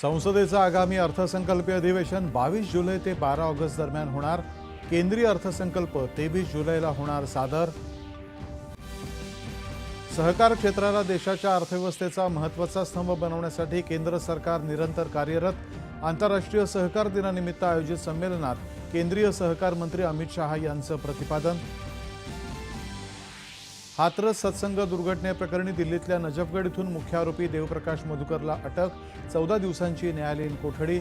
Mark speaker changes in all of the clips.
Speaker 1: संसदेचं आगामी अर्थसंकल्पीय अधिवेशन बावीस जुलै ते बारा ऑगस्ट दरम्यान होणार. केंद्रीय अर्थसंकल्प तेवीस जुलैला होणार सादर. सहकार क्षेत्राला देशाच्या अर्थव्यवस्थेचा महत्त्वाचा स्तंभ बनवण्यासाठी केंद्र सरकार निरंतर कार्यरत. आंतरराष्ट्रीय सहकार दिनानिमित्त आयोजित संमेलनात केंद्रीय सहकार मंत्री अमित शहा यांचं प्रतिपादन. हाथरस सत्संग दुर्घटनेप्रकरणी दिल्लीतल्या नजफगड इथून मुख्य आरोपी देवप्रकाश मधुकरला अटक चौदा दिवसांची न्यायालयीन कोठडी.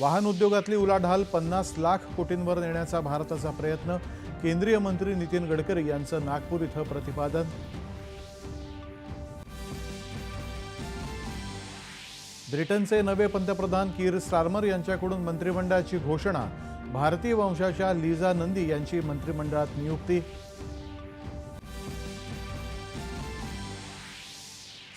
Speaker 1: वाहन उद्योगातली उलाढाल पन्नास लाख कोटींवर नेण्याचा भारताचा प्रयत्न केंद्रीय मंत्री नितीन गडकरी यांचं नागपूर इथं प्रतिपादन. ब्रिटनचे नवे पंतप्रधान कीर स्टार्मर यांच्याकडून मंत्रिमंडळाची घोषणा भारतीय वंशाच्या लिझा नंदी यांची मंत्रिमंडळात नियुक्ती.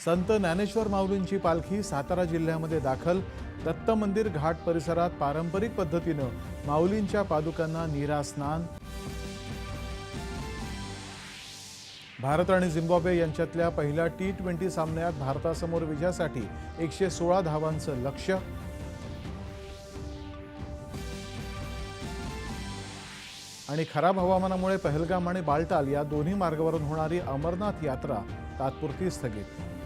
Speaker 1: संत ज्ञानेश्वर माऊलींची पालखी सातारा जिल्ह्यामध्ये दाखल. दत्त मंदिर घाट परिसरात पारंपरिक पद्धतीनं माऊलींच्या पादुकांना नीरा स्नान. भारत आणि झिम्बाब्वे यांच्यातल्या पहिल्या टी ट्वेंटी सामन्यात भारतासमोर विजयासाठी एकशे सोळा धावांचं लक्ष्य. आणि खराब हवामानामुळे पहलगाम आणि बालटाल या दोन्ही मार्गावरून होणारी अमरनाथ यात्रा तात्पुरती स्थगित.